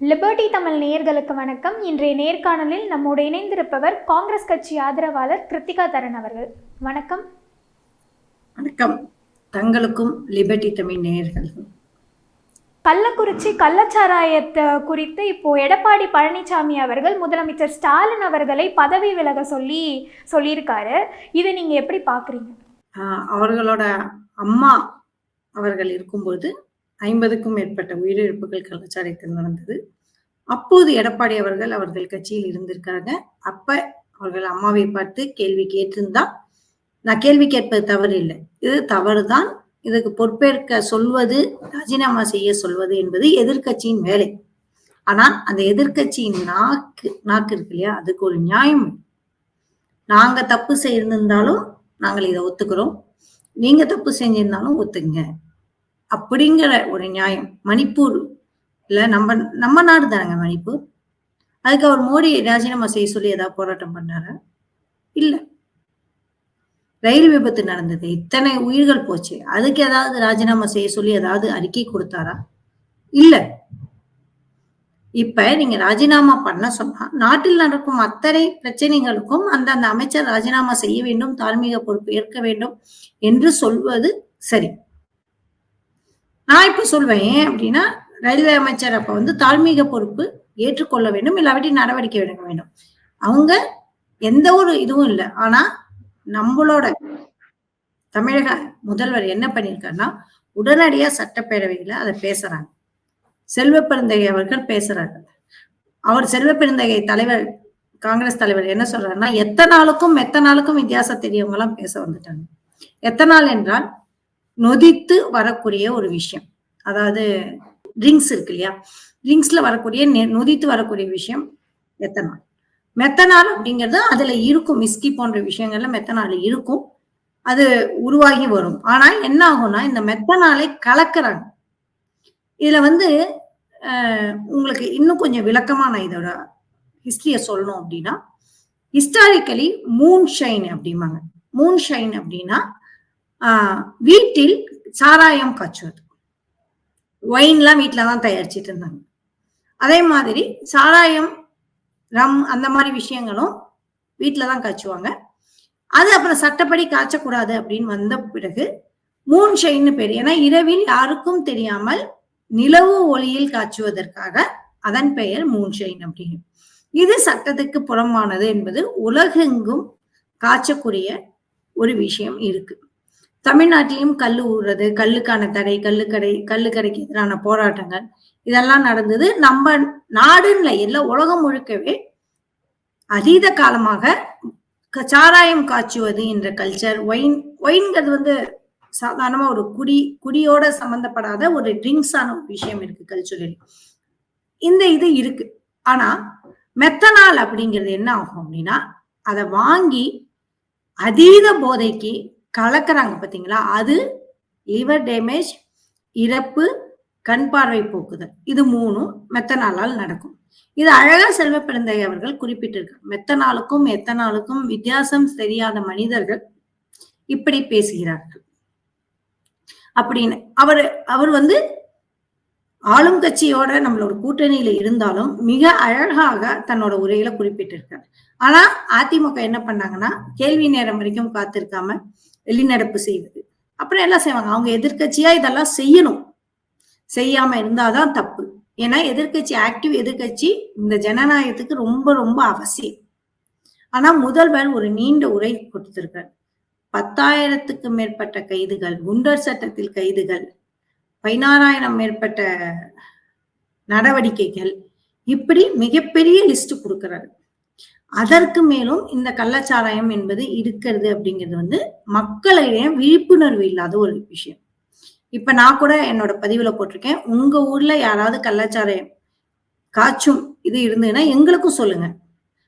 Liberty Tamil நேயர்களுக்கு வணக்கம். இன்றைய நேர்காணலில் நம்மோடு இணைந்திருப்பவர் காங்கிரஸ் கட்சி ஆதரவாளர் கிருத்திகா தரன் அவர்கள். வணக்கம். வணக்கம். தங்களுக்கும் லிபர்டி தமிழ் நேயர்களுக்கும். கள்ளக்குறிச்சி கள்ளச்சாராயத்தை குறித்து இப்போ எடப்பாடி பழனிசாமி அவர்கள் முதலமைச்சர் ஸ்டாலின் அவர்களை பதவி விலக சொல்லி சொல்லியிருக்காரு. இதை நீங்க எப்படி பாக்குறீங்க அவர்களோட அம்மா அவர்கள் இருக்கும்போது ஐம்பதுக்கும் மேற்பட்ட உயிரிழப்புகள் கலாச்சாரத்தில் நடந்தது. அப்போது எடப்பாடி அவர்கள் அவர்கள் கட்சியில் இருந்திருக்காங்க. அப்ப அவர்கள் அம்மாவை பார்த்து கேள்வி கேட்டிருந்தா நான் கேள்வி கேட்பது தவறு இல்லை இது தவறுதான். இதுக்கு பொறுப்பேற்க சொல்வது ராஜினாமா செய்ய சொல்வது என்பது எதிர்க்கட்சியின் வேலை. ஆனால் அந்த எதிர்க்கட்சியின் நாக்கு நாக்கு இருக்கு இல்லையா? அதுக்கு ஒரு நியாயம். நாங்க தப்பு செய்திருந்தாலும் நாங்கள் இதை ஒத்துக்கிறோம். நீங்க தப்பு செஞ்சிருந்தாலும் ஒத்துங்க அப்படிங்கிற ஒரு நியாயம். மணிப்பூர் இல்ல நம்ம நம்ம நாடு தானங்க மணிப்பூர்? அதுக்கு அவர் மோடி ராஜினாமா செய்ய சொல்லி ஏதாவது போராட்டம் பண்ணாரா? இல்ல. ரயில் விபத்து நடந்தது. இத்தனை உயிர்கள் போச்சு. அதுக்கு ஏதாவது ராஜினாமா செய்ய சொல்லி ஏதாவது அறிக்கை கொடுத்தாரா? இல்ல. இப்ப நீங்க ராஜினாமா பண்ண சொன்னா நாட்டில் நடக்கும் அத்தனை பிரச்சனைகளுக்கும் அந்தந்த அமைச்சர் ராஜினாமா செய்ய வேண்டும் தார்மீக பொறுப்பு ஏற்க வேண்டும் என்று சொல்வது சரி. நான் இப்ப சொல்வேன் ஏன் அப்படின்னா ரயில்வே அமைச்சர் அப்ப வந்து தார்மீக பொறுப்பு ஏற்றுக்கொள்ள வேண்டும் இல்லாவிட்டி நடவடிக்கை எடுக்க வேண்டும். அவங்க எந்த ஒரு இதுவும் இல்லை. ஆனா நம்மளோட தமிழக முதல்வர் என்ன பண்ணியிருக்காருன்னா உடனடியா சட்டப்பேரவையில அதை பேசுறாங்க. செல்வ பெருந்தகை அவர்கள் பேசுறாரு அவர் செல்வ பெருந்தகை தலைவர் காங்கிரஸ் தலைவர் என்ன சொல்றாருன்னா எத்தனை நாளுக்கும் மெத்த எத்தனாலுக்கும் வித்தியாசம் தெரியவங்க எல்லாம் பேச வந்துட்டாங்க. எத்தனால் என்றால் நொதித்து வரக்கூடிய ஒரு விஷயம். அதாவது ட்ரிங்க்ஸ் இருக்கு இல்லையா? ட்ரிங்க்ஸ்ல வரக்கூடிய நொதித்து வரக்கூடிய விஷயம் மெத்தனால். மெத்தனால் அப்படிங்கிறது அதுல இருக்கும் மிஸ்கி போன்ற விஷயங்கள்ல மெத்தனால் இருக்கும். அது உருவாகி வரும். ஆனா என்ன ஆகும்னா இந்த மெத்தனாலை கலக்குறாங்க. இதுல வந்து உங்களுக்கு இன்னும் கொஞ்சம் விளக்கமா நான் இதோட ஹிஸ்டரிய சொல்லணும் அப்படின்னா ஹிஸ்டாரிக்கலி மூன் ஷைன் அப்படிம்பாங்க. மூன் ஷைன் அப்படின்னா வீட்டில் சாராயம் காய்ச்சுவது. ஒயின்லாம் வீட்டில் தான் தயாரிச்சிட்டு இருந்தாங்க அதே மாதிரி சாராயம் ரம் அந்த மாதிரி விஷயங்களும் வீட்டில் தான் காய்ச்சுவாங்க. அது அப்புறம் சட்டப்படி காய்ச்சக்கூடாது அப்படின்னு வந்த பிறகு மூன் ஷைன்னு பேர். ஏன்னா இரவில் யாருக்கும் தெரியாமல் நிலவு ஒளியில் காய்ச்சுவதற்காக அதன் பெயர் மூன்ஷைன் அப்படின்னு இது சட்டத்துக்கு புறம்பானது என்பது உலகெங்கும் காய்ச்சக்கூடிய ஒரு விஷயம் இருக்கு. தமிழ்நாட்டிலும் கல் ஊறுறது கல்லுக்கான தடை கல்லுக்கடை கல்லுக்கடைக்கு எதிரான போராட்டங்கள் இதெல்லாம் நடந்தது. நம்ம நாடுன்னு இல்லை, உலகம் முழுக்கவே அதீத காலமாக க- சாராயம் காய்ச்சுவது என்ற கல்ச்சர் ஒயின் ஒயின்கிறது வந்து சாதாரணமா ஒரு குடி குடியோட சம்பந்தப்படாத ஒரு ட்ரிங்க்ஸான ஒரு விஷயம் இருக்கு கல்ச்சுரலி இந்த இது இருக்கு. ஆனா மெத்தனால் அப்படிங்கிறது என்ன ஆகும் அப்படின்னா அதை வாங்கி அதீத போதைக்கு கலக்கிறாங்க பாத்தீங்களா? அது லிவர் டேமேஜ் இறப்பு கண் பார்வை போக்குதல். இது மூணும் மெத்தனாலால் நடக்கும். இது அழகா செல்வ பிறந்தை அவர்கள் குறிப்பிட்டிருக்கார் மெத்தனாலுக்கும் எத்தனாலுக்கும் வித்தியாசம் தெரியாத மனிதர்கள் இப்படி பேசுகிறார்கள். அப்படின்னு அவர் அவர் வந்து ஆளும் கட்சியோட நம்மளோட கூட்டணியில இருந்தாலும் மிக அழகாக தன்னோட உரையில குறிப்பிட்டிருக்கார். ஆனா அதிமுக என்ன பண்ணாங்கன்னா கேள்வி நேரம் வரைக்கும் காத்திருக்காம வெளிநடப்பு செய்வது. அப்புறம் எல்லாம் செய்வாங்க. அவங்க எதிர்கட்சியா இதெல்லாம் செய்யணும். செய்யாம இருந்தாதான் தப்பு. ஏன்னா எதிர்க்கட்சி ஆக்டிவ் எதிர்க்கட்சி இந்த ஜனநாயகத்துக்கு ரொம்ப ரொம்ப அவசியம். ஆனா முதல்வர் ஒரு நீண்ட உரை கொடுத்திருக்கார். பத்தாயிரத்துக்கு மேற்பட்ட கைதுகள் குண்டர் சட்டத்தில் கைதுகள் பதினாறாயிரம் மேற்பட்ட நடவடிக்கைகள் இப்படி மிகப்பெரிய லிஸ்ட் கொடுக்கிறாரு. அதற்கு மேலும் இந்த கள்ளச்சாராயம் என்பது இருக்கிறது அப்படிங்கிறது வந்து மக்களிடையே விழிப்புணர்வு இல்லாத ஒரு விஷயம். இப்ப நான் கூட என்னோட பதிவுல போட்டிருக்கேன். உங்க ஊர்ல யாராவது கள்ளச்சாராயம் காய்ச்சும் இது இருந்ததுன்னா எங்களுக்கும் சொல்லுங்க.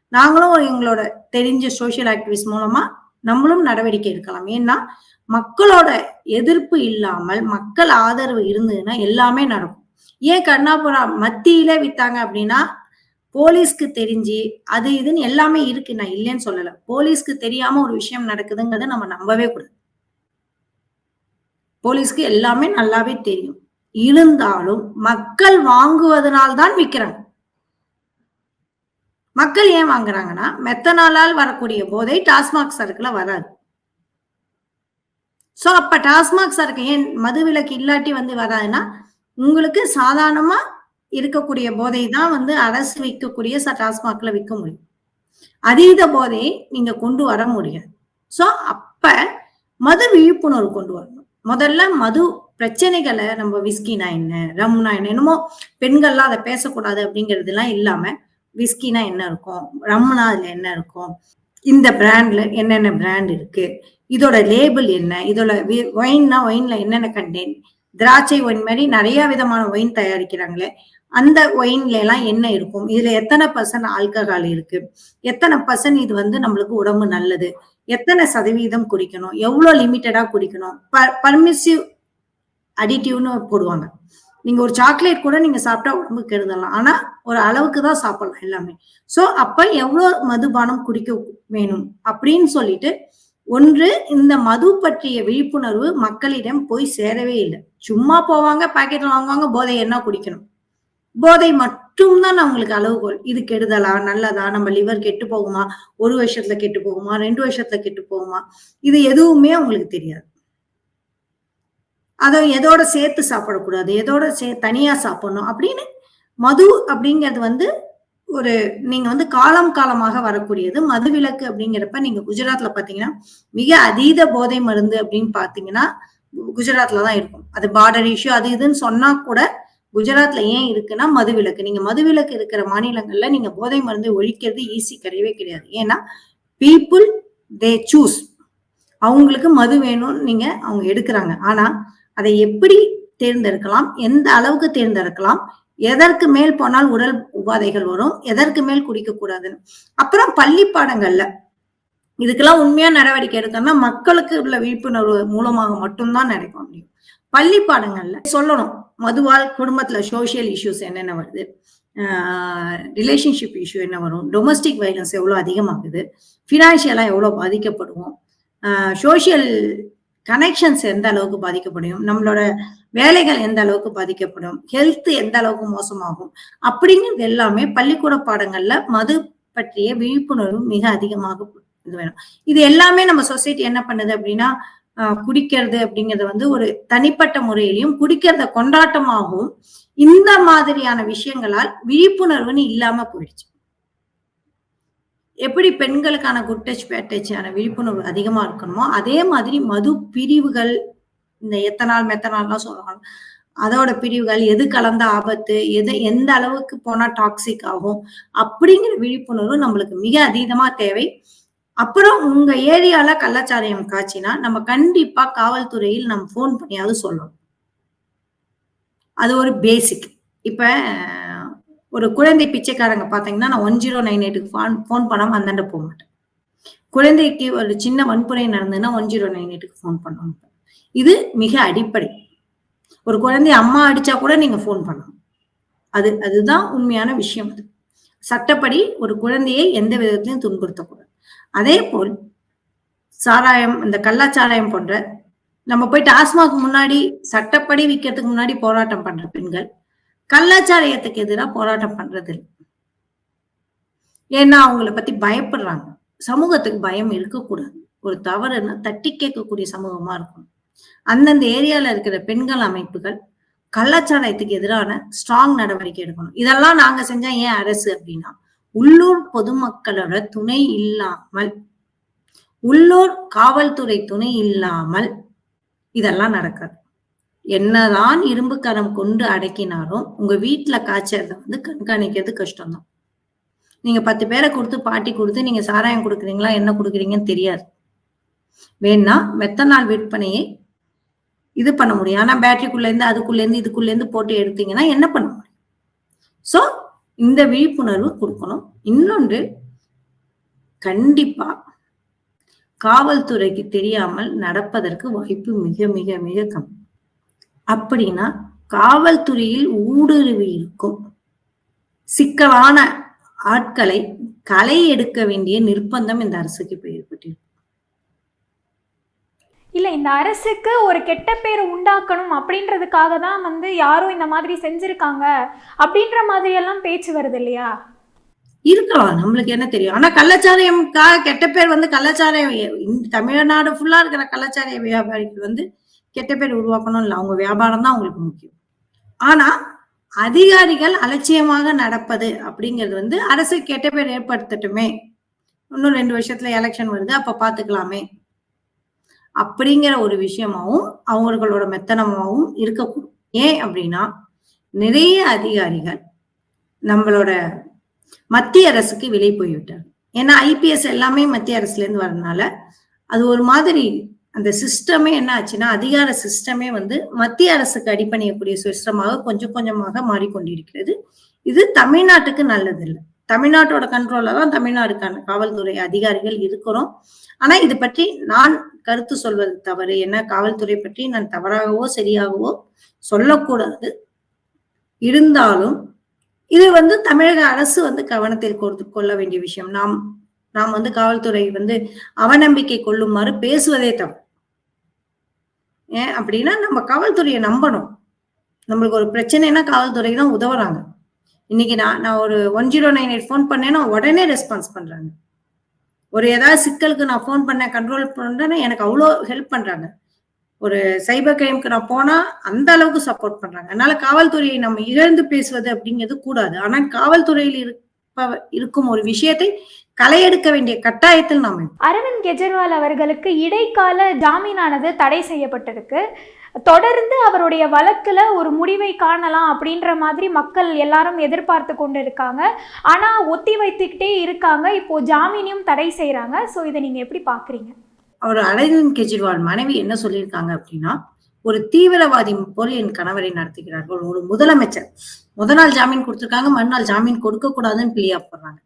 நாங்களும் எங்களோட தெரிஞ்ச சோஷியல் ஆக்டிவிஸ்ட் மூலமா நம்மளும் நடவடிக்கை எடுக்கலாம். ஏன்னா மக்களோட எதிர்ப்பு இல்லாமல் மக்கள் ஆதரவு இருந்ததுன்னா எல்லாமே நடக்கும். ஏன் கண்ணாபுரா மத்தியில வித்தாங்க அப்படின்னா போலீஸ்க்கு தெரிஞ்சு அது இதுன்னு எல்லாமே இருக்கு. நான் இல்லைன்னு சொல்லல. போலீஸ்க்கு தெரியாம ஒரு விஷயம் நடக்குதுங்கிறத நம்ம நம்பவே கூடாது. போலீஸ்க்கு எல்லாமே நல்லாவே தெரியும். இருந்தாலும் மக்கள் வாங்குவதனால்தான் விற்கிறாங்க மக்கள் ஏன் வாங்குறாங்கன்னா மெத்தனாலால் வரக்கூடிய போதை டாஸ்மாக் சரக்குல வராது. சோ அப்ப டாஸ்மாக் சரக்கு ஏன் மதுவிலக்கு இல்லாட்டி வந்து வராதுன்னா உங்களுக்கு சாதாரணமா இருக்கக்கூடிய போதை தான் வந்து அரசு விற்கக்கூடிய ச- டாஸ்மாக்ல விற்க முடியும். அதீத போதையை நீங்க கொண்டு வர முடியாது. சோ அப்ப மது விழிப்புணர்வு கொண்டு வரணும். முதல்ல மது பிரச்சனைகளை நம்ம விஸ்கினா என்ன ரம்னா என்ன என்னமோ பெண்கள்லாம் அதை பேசக்கூடாது அப்படிங்கிறதுலாம் இல்லாம விஸ்கினா என்ன இருக்கும் ரம்னா அதுல என்ன இருக்கும் இந்த பிராண்ட்ல என்னென்ன பிராண்ட் இருக்கு இதோட லேபிள் என்ன இதோட ஒயின்னா ஒயின்ல என்னென்ன கண்டென்ட் திராட்சை ஒயின் மாதிரி நிறைய விதமான ஒயின் தயாரிக்கிறாங்களே அந்த ஒயின்ல எல்லாம் என்ன இருக்கும்? இதுல எத்தனை பர்சன்ட் ஆல்கஹால் இருக்கு? எத்தனை பர்சன்ட் இது வந்து நம்மளுக்கு உடம்பு நல்லது? எத்தனை சதவீதம் குடிக்கணும்? எவ்வளவு லிமிட்டடா குடிக்கணும்? பர்மிசிவ் அடிட்டிவ்னு போடுவாங்க. நீங்க ஒரு சாக்லேட் கூட நீங்க சாப்பிட்டா உடம்பு கெடுதலாம். ஆனா ஒரு அளவுக்கு தான் சாப்பிடலாம் எல்லாமே. சோ அப்ப எவ்வளவு மதுபானம் குடிக்க வேணும்? அப்படின்னு சொல்லிட்டு ஒன்று இந்த மது பற்றிய விழிப்புணர்வு மக்களிடம் போய் சேரவே இல்லை. சும்மா போவாங்க பாக்கெட்ல வாங்குவாங்க போதை என்ன குடிக்கணும்? போதை மட்டும்தான் அவங்களுக்கு அளவுகோல். இது கெடுதலா? நல்லதா? நம்ம லிவர் கெட்டு போகுமா? ஒரு வருஷத்துல கெட்டு போகுமா? ரெண்டு வருஷத்துல கெட்டு போகுமா? இது எதுவுமே அவங்களுக்கு தெரியாது. அதை எதோட சேர்த்து சாப்பிடக்கூடாது எதோட சே தனியா சாப்பிடணும் அப்படின்னு மது அப்படிங்கிறது வந்து ஒரு நீங்க வந்து காலம் காலமாக வரக்கூடியது. மதுவிலக்கு அப்படிங்கிறப்ப நீங்க குஜராத்ல பாத்தீங்கன்னா மிக அதீத போதை மருந்து அப்படின்னு பாத்தீங்கன்னா குஜராத்ல தான் இருக்கும். அது பார்டர் இஷ்யூ அது இதுன்னு சொன்னா கூட குஜராத்ல ஏன் இருக்குன்னா மதுவிலக்கு. நீங்க மதுவிலக்கு இருக்கிற மாநிலங்கள்ல நீங்க போதை மருந்து ஒழிக்கிறது ஈஸி கிடையவே கிடையாது. ஏன்னா பீப்புள் தே சூஸ் அவங்களுக்கு மது வேணும்னு நீங்க அவங்க எடுக்கிறாங்க. ஆனா அதை எப்படி தேர்ந்தெடுக்கலாம்? எந்த அளவுக்கு தேர்ந்தெடுக்கலாம்? எதற்கு மேல் போனால் உடல் உபாதைகள் வரும்? எதற்கு மேல் குடிக்க கூடாதுன்னு அப்புறம் பள்ளி பாடங்கள்ல. இதுக்கெல்லாம் உண்மையா நடவடிக்கை எடுக்கணும்னா மக்களுக்கு உள்ள விழிப்புணர்வு மூலமாக மட்டும்தான் நடக்க முடியும் பள்ளி பாடங்கள்ல சொல்லணும். மதுவால் குடும்பத்துல சோசியல் இஷ்யூஸ் என்னென்ன வருது? ரிலேஷன்ஷிப் இஷ்யூ என்ன வரும்? டொமஸ்டிக் வைலன்ஸ் எவ்வளோ அதிகமாகுது? ஃபினான்ஷியலாக எவ்வளோ பாதிக்கப்படுவோம்? சோஷியல் கனெக்ஷன்ஸ் எந்த அளவுக்கு பாதிக்கப்படும்? நம்மளோட வேலைகள் எந்த அளவுக்கு பாதிக்கப்படும்? ஹெல்த் எந்த அளவுக்கு மோசமாகும்? அப்படிங்கிறது எல்லாமே பள்ளிக்கூட பாடங்கள்ல மது பற்றிய விழிப்புணர்வு மிக அதிகமாக இது வேணும். இது எல்லாமே நம்ம சொசைட்டி என்ன பண்ணுது அப்படின்னா குடிக்கிறது அப்படிங்கறது வந்து ஒரு தனிப்பட்ட முறையிலையும் குடிக்கிறத கொண்டாட்டமாகவும் இந்த மாதிரியான விஷயங்களால் விழிப்புணர்வுன்னு இல்லாம போயிடுச்சு. எப்படி பெண்களுக்கான குட் டச் பேட் டச்சான விழிப்புணர்வு அதிகமா இருக்கணுமோ அதே மாதிரி மது பிரிவுகள் இந்த எத்தனால் மெத்தனால்லாம் சொல்லுவாங்க. அதோட பிரிவுகள் எது கலந்த ஆபத்து எது எந்த அளவுக்கு போனா டாக்ஸிக் ஆகும் அப்படிங்கிற விழிப்புணர்வு நம்மளுக்கு மிக அதீதமா தேவை. அப்புறம் உங்க ஏரியால கள்ளச்சாராயம் காய்ச்சினா நம்ம கண்டிப்பா காவல்துறையில் நம்ம ஃபோன் பண்ணியாவது சொல்லணும். அது ஒரு பேசிக் இப்ப ஒரு குழந்தை பிச்சைக்காரங்க பாத்தீங்கன்னா நான் ஒன் ஜீரோ நைன் எயிட்டுக்கு ஃபோன் ஃபோன் பண்ணாம அந்தாண்ட போக மாட்டேன். குழந்தைக்கு ஒரு சின்ன வன்முறை நடந்ததுன்னா ஒன் ஜீரோ நைன் எயிட்டுக்கு ஃபோன் பண்ணணும் இது மிக அடிப்படை. ஒரு குழந்தை அம்மா அடிச்சா கூட நீங்க ஃபோன் பண்ணணும். அது அதுதான் உண்மையான விஷயம் அது. சட்டப்படி ஒரு குழந்தையை எந்த விதத்திலையும் துன்புறுத்தக்கூடாது. அதே போல் சாராயம் இந்த கள்ளாச்சாராயம் போன்ற நம்ம போய் டாஸ்மாக் முன்னாடி சட்டப்படி விற்கிறதுக்கு முன்னாடி போராட்டம் பண்ற பெண்கள் கள்ளச்சாராயத்துக்கு எதிராக போராட்டம் பண்றது ஏன்னா அவங்கள பத்தி பயப்படுறாங்க. சமூகத்துக்கு பயம் இருக்கக்கூடாது. ஒரு தவறுன்னா தட்டி கேட்கக்கூடிய சமூகமா இருக்கும். அந்தந்த ஏரியால இருக்கிற பெண்கள் அமைப்புகள் கள்ளச்சாராயத்துக்கு எதிரான ஸ்ட்ராங் நடவடிக்கை எடுக்கணும். இதெல்லாம் நாங்க செஞ்சா ஏன் அரசு அப்படின்னா உள்ளூர் பொதுமக்களோட துணை இல்லாமல் உள்ளூர் காவல்துறை துணை இல்லாமல் இதெல்லாம் நடக்காது. என்னதான் இரும்பு கரம் கொண்டு அடக்கினாலும் உங்க வீட்டுல காய்ச்சறத வந்து கண்காணிக்கிறது கஷ்டம்தான். நீங்க பத்து பேரை கொடுத்து பாட்டி கொடுத்து நீங்க சாராயம் கொடுக்குறீங்களா என்ன கொடுக்குறீங்கன்னு தெரியாது. வேணா மெத்தனால் விற்பனையை இது பண்ண முடியும். ஆனா பேட்டரிக்குள்ள இருந்து அதுக்குள்ள இருந்து இதுக்குள்ள இருந்து போட்டு எடுத்தீங்கன்னா என்ன பண்ண முடியும்? சோ இந்த விழிப்புணர்வு கொடுக்கணும். இன்னொன்று கண்டிப்பா காவல்துறைக்கு தெரியாமல் நடப்பதற்கு வாய்ப்பு மிக மிக மிக கம்மி. அப்படின்னா காவல்துறையில் ஊடுருவி இருக்கும் சிக்கலான ஆட்களை களை எடுக்க வேண்டிய நிர்பந்தம் இந்த அரசுக்கு இப்ப ஏற்பட்டிருக்கு. இல்லை இந்த அரசுக்கு ஒரு கெட்ட பேர் உண்டாக்கணும் அப்படின்றதுக்காக தான் வந்து யாரும் இந்த மாதிரி செஞ்சுருக்காங்க அப்படின்ற மாதிரியெல்லாம் பேச்சு வருது இல்லையா? இருக்கலாம் நம்மளுக்கு என்ன தெரியும். ஆனா கள்ளச்சாராயம்க்காக கெட்ட பேர் வந்து கள்ளச்சாராயம் தமிழ்நாடு ஃபுல்லா இருக்கிற கள்ளச்சாராய வியாபாரிகள் வந்து கெட்ட பேர் உருவாக்கணும் இல்லை. அவங்க வியாபாரம் தான் அவங்களுக்கு முக்கியம். ஆனா அதிகாரிகள் அலட்சியமாக நடப்பது அப்படிங்கிறது வந்து அரசு கெட்ட பேர் ஏற்படுத்தட்டுமே. இன்னும் ரெண்டு வருஷத்துல எலெக்ஷன் வருது அப்ப பாத்துக்கலாமே. அப்படிங்கிற ஒரு விஷயமாவும் அவங்களோட மெத்தனமாகவும் இருக்கக்கூடும் ஏன் அப்படின்னா நிறைய அதிகாரிகள் நம்மளோட மத்திய அரசுக்கு விலை போய்விட்டார் ஏன்னா ஐபிஎஸ் எல்லாமே மத்திய அரசுல இருந்து வரனால அது ஒரு மாதிரி அந்த சிஸ்டமே என்ன ஆச்சுன்னா அதிகார சிஸ்டமே வந்து மத்திய அரசுக்கு அடிப்பணியக்கூடிய சிஸ்டமாக கொஞ்சம் கொஞ்சமாக மாறிக்கொண்டிருக்கிறது. இது தமிழ்நாட்டுக்கு நல்லதில்லை. தமிழ்நாட்டோட கண்ட்ரோல்ல தான் தமிழ்நாடுக்கான காவல்துறை அதிகாரிகள் இருக்கிறோம். ஆனா இது பற்றி நான் கருத்து சொல்வது தவறு. என்ன காவல்துறை பற்றி நான் தவறாகவோ சரியாகவோ சொல்லக்கூடாது. இருந்தாலும் இது வந்து தமிழக அரசு வந்து கவனத்தில் கொள்ள வேண்டிய விஷயம். நாம் நாம் வந்து காவல்துறை வந்து அவநம்பிக்கை கொள்ளுமாறு பேசுவதே தப்பு ஏன் அப்படின்னா நம்ம காவல்துறையை நம்பணும். நம்மளுக்கு ஒரு பிரச்சனைனா காவல்துறை தான் உதவுறாங்க. இன்னைக்கு நான் நான் ஒரு one zero nine eight phone பண்ணேன்னா உடனே ரெஸ்பான்ஸ் பண்றாங்க. ஒரு ஏதாவது சிக்கலுக்கு நான் ஃபோன் பண்ண கண்ட்ரோல் பண்ணேன்னா எனக்கு அவ்வளோ ஹெல்ப் பண்ணுறாங்க ஒரு சைபர் கிரைம்க்கு நான் போனால் அந்த அளவுக்கு சப்போர்ட் பண்ணுறாங்க அதனால காவல்துறையை நம்ம இழந்து பேசுவது அப்படிங்கிறது கூடாது. ஆனால் காவல்துறையில் இருப்ப இருக்கும் ஒரு விஷயத்தை களையெடுக்க வேண்டிய கட்டாயத்தில் நாம் அரவிந்த் கெஜ்ரிவால் அவர்களுக்கு இடைக்கால ஜாமீனானது தடை செய்யப்பட்டிருக்கு. தொடர்ந்து அவருடைய வழக்கில் ஒரு முடிவை காணலாம் அப்படின்ற மாதிரி மக்கள் எல்லாரும் எதிர்பார்த்து கொண்டு இருக்காங்க ஆனால் ஒத்தி வைத்துக்கிட்டே இருக்காங்க. இப்போ ஜாமீனையும் தடை செய்கிறாங்க ஸோ இதை நீங்கள் எப்படி பார்க்குறீங்க அவர் அரவிந்த் கெஜ்ரிவால் மனைவி என்ன சொல்லியிருக்காங்க அப்படின்னா ஒரு தீவிரவாதி போல் என் கணவரை நடத்துகிறார்கள். ஒரு முதலமைச்சர். முத நாள் ஜாமீன் கொடுத்துருக்காங்க. மறுநாள் ஜாமீன் கொடுக்க கூடாதுன்னு பிள்ளையா போடுறாங்க.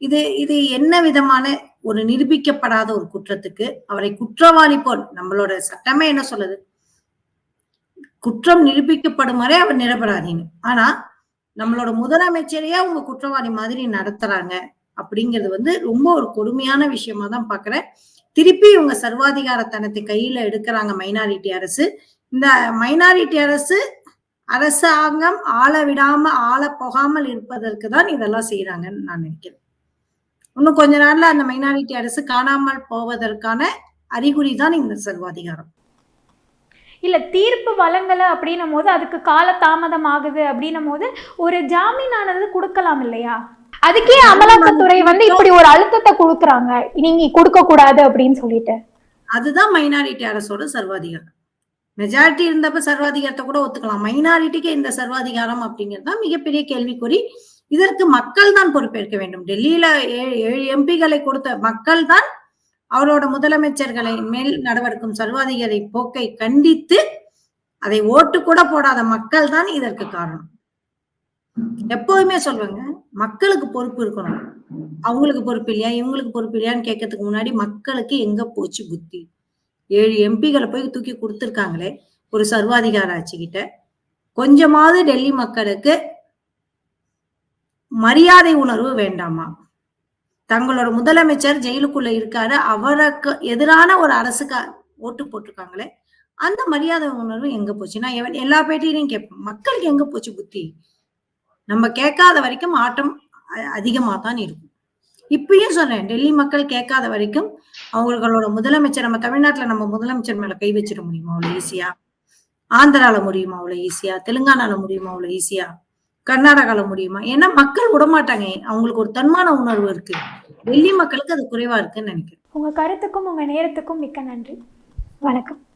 இது இது என்ன விதமான ஒரு நிரூபிக்கப்படாத ஒரு குற்றத்துக்கு அவரை குற்றவாளி போல் நம்மளோட சட்டமே என்ன சொல்லுது? குற்றம் நிரூபிக்கப்படும் வரை அவர் நிரபராதின்னு. ஆனா நம்மளோட முதலமைச்சரையே அவங்க குற்றவாளி மாதிரி நடத்துறாங்க அப்படிங்கிறது வந்து ரொம்ப ஒரு கொடுமையான விஷயமா தான் பாக்குறேன். திருப்பி இவங்க சர்வாதிகாரத்தனத்தை கையில எடுக்கிறாங்க மைனாரிட்டி அரசு. இந்த மைனாரிட்டி அரசு அரசாங்கம் ஆள விடாம ஆள போகாமல் இருப்பதற்கு தான் இதெல்லாம் செய்யறாங்கன்னு நான் நினைக்கிறேன். இன்னும் கொஞ்ச நாள்ல அந்த மைனாரிட்டி அரசு காணாமல் போவதற்கான அறிகுறி தான் இந்த சர்வாதிகாரம். இல்ல தீர்ப்பு வழங்கல அப்படின்னும் போது அதுக்கு கால தாமதம் ஆகுது அப்படின்னும் போது ஒரு ஜாமீனானது கொடுக்கலாம் இல்லையா? அதுக்கே அமலாக்கத்துறை வந்து இப்படி ஒரு அழுத்தத்தை கொடுக்குறாங்க. நீங்க கொடுக்க கூடாது அப்படின்னு சொல்லிட்டு. அதுதான் மைனாரிட்டி அரசோட சர்வாதிகாரம். மெஜாரிட்டி இருந்தப்ப சர்வாதிகாரத்தை கூட ஒத்துக்கலாம். மைனாரிட்டிக்கு இந்த சர்வாதிகாரம் அப்படிங்கிறது தான் மிகப்பெரிய கேள்விக்குறி. இதற்கு மக்கள் தான் பொறுப்பேற்க வேண்டும். டெல்லியில ஏழு ஏழு எம்பிகளை கொடுத்த மக்கள் தான் அவரோட முதலமைச்சர்களை மேல் நடவடிக்கும் சர்வாதிகாரி போக்கை கண்டித்து அதை ஓட்டு கூட போடாத மக்கள் தான் இதற்கு காரணம். எப்போதுமே சொல்லுவாங்க மக்களுக்கு பொறுப்பு இருக்கணும். அவங்களுக்கு பொறுப்பு இல்லையா? இவங்களுக்கு பொறுப்பு இல்லையான்னு கேட்கறதுக்கு முன்னாடி மக்களுக்கு எங்க போச்சு புத்தி? ஏழு எம்பிகளை போய் தூக்கி கொடுத்துருக்காங்களே ஒரு சர்வாதிகார ஆட்சிக்கிட்ட கொஞ்சமாவது டெல்லி மக்களுக்கு மரியாதை உணர்வு வேண்டாமா? தங்களோட முதலமைச்சர் ஜெயிலுக்குள்ள இருக்காரு. அவருக்கு எதிரான ஒரு அரசுக்கு ஓட்டு போட்டிருக்காங்களே அந்த மரியாதை உணர்வு எங்க போச்சு? நான் எல்லா பேட்டியிலையும் கேட்பேன் மக்களுக்கு எங்க போச்சு புத்தி? நம்ம கேட்காத வரைக்கும் ஆட்டம் அ- அதிகமா தான் இருக்கும். இப்பயும் சொல்றேன் டெல்லி மக்கள் கேட்காத வரைக்கும் அவங்களோட முதலமைச்சர் நம்ம தமிழ்நாட்டுல நம்ம முதலமைச்சர் மேல கை வச்சிட முடியுமா அவ்வளவு ஈஸியா ஆந்திரால முடியுமா அவ்வளவு ஈஸியா தெலுங்கானால முடியுமா அவ்வளவு ஈஸியா கர்நாடகால முடியுமா? ஏன்னா மக்கள் விடமாட்டாங்க. அவங்களுக்கு ஒரு தன்மான உணர்வு இருக்கு. டெல்லி மக்களுக்கு அது குறைவா இருக்குன்னு நினைக்கிறேன். உங்க கருத்துக்கும் உங்க நேரத்துக்கும் மிக்க நன்றி. வணக்கம்.